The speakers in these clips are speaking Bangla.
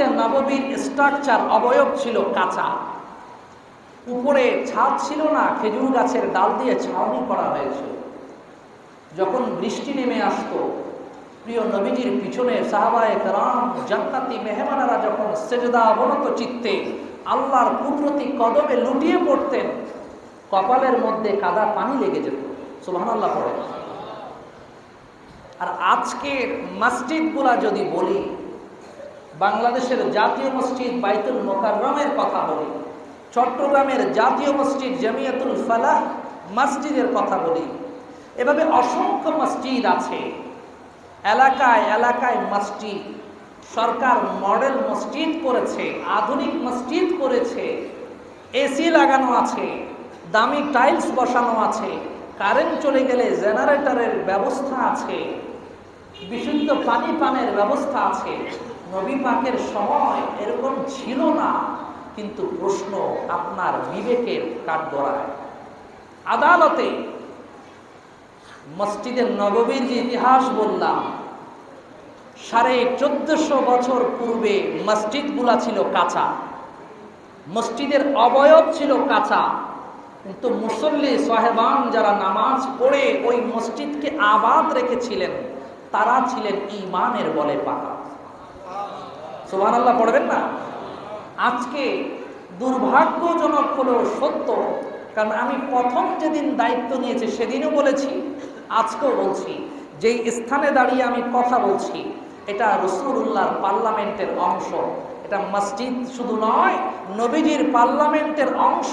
মসজিদে নববীর স্ট্রাকচার অবয়ব ছিল কাঁচা। উপরে ছাদ ছিল না, খেজুর গাছের ডাল দিয়ে ছাউনি করা হয়েছিল যখন বৃষ্টি নেমে আসতো, প্রিয় নবীজির পিছনে সাহাবায়ে কারাম জান্নাতি মেহমানারা যখন সেজদা অবনত চিত্তে আল্লাহর কুদরতি কদমে লুটিয়ে পড়তেন, কপালের মধ্যে কাদা পানি লেগে যেত। সুবহানাল্লাহ পড়ে। আর আজকের মসজিদগুলা যদি বলি বাংলাদেশের জাতীয় মসজিদ বাইতুল মোকাররমের কথা বলি। চট্টগ্রামের জাতীয় মসজিদ জামিয়াতুল ফালাহ মসজিদের কথা বলি। এভাবে অসংখ্য মসজিদ আছে। এলাকায় এলাকায় মসজিদ। সরকার মডেল মসজিদ করেছে, আধুনিক মসজিদ করেছে। এসি লাগানো আছে, দামি টাইলস বসানো আছে, কারেন্ট চলে গেলে জেনারেটরের ব্যবস্থা আছে। বিশুদ্ধ পানি পানের ব্যবস্থা আছে। নবী পাকের সময় এরকম ছিল না, কিন্তু প্রশ্ন আপনার বিবেকের কাঠগড়ায়। আদালতে মসজিদের নববীর যে ইতিহাস বললাম, সাড়ে চোদ্দশো বছর পূর্বে মসজিদগুলা ছিল কাঁচা। মসজিদের অবয়ব ছিল কাঁচা। কিন্তু মুসল্লি সাহেবান যারা নামাজ পড়ে ওই মসজিদকে আবাদ রেখেছিলেন। তারা ছিলেন ইমানের বলে পাকা। সোহান আল্লাহ পড়বেন না? আজকে দুর্ভাগ্যজনক হলেও সত্য, কারণ আমি প্রথম যেদিন দায়িত্ব নিয়েছি সেদিনও বলেছি, আজকেও বলছি। যেই স্থানে দাঁড়িয়ে আমি কথা বলছি, এটা রসুল্লাহর পার্লামেন্টের অংশ। এটা মসজিদ শুধু নয়, নবীজির পার্লামেন্টের অংশ।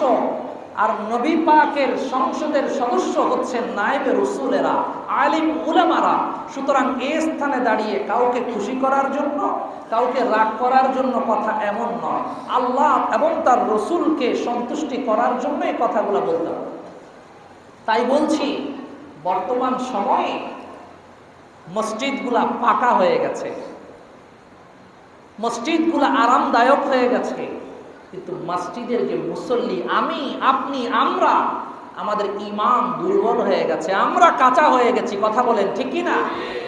আর নবী পাকের সংসদের সদস্য হচ্ছেন নায়েবে রসুলেরা, আলিম উলামারা। সুতরাং এ স্থানে দাঁড়িয়ে কাউকে খুশি করার জন্য, কাউকে রাগ করার জন্য কথা এমন নয়। আল্লাহ এবং তার রসুলকে সন্তুষ্টি করার জন্য এই কথাগুলো বলতে হবে। তাই বলছি, বর্তমান সময়ে মসজিদগুলা পাকা হয়ে গেছে। মসজিদগুলা আরামদায়ক হয়ে গেছে। কিন্তু মসজিদের যে মুসল্লি, আমি, আপনি, আমরা, আমাদের ইমান দুর্বল হয়ে গেছে, আমরা কাঁচা হয়ে গেছি, কথা বলেন ঠিক কিনা? না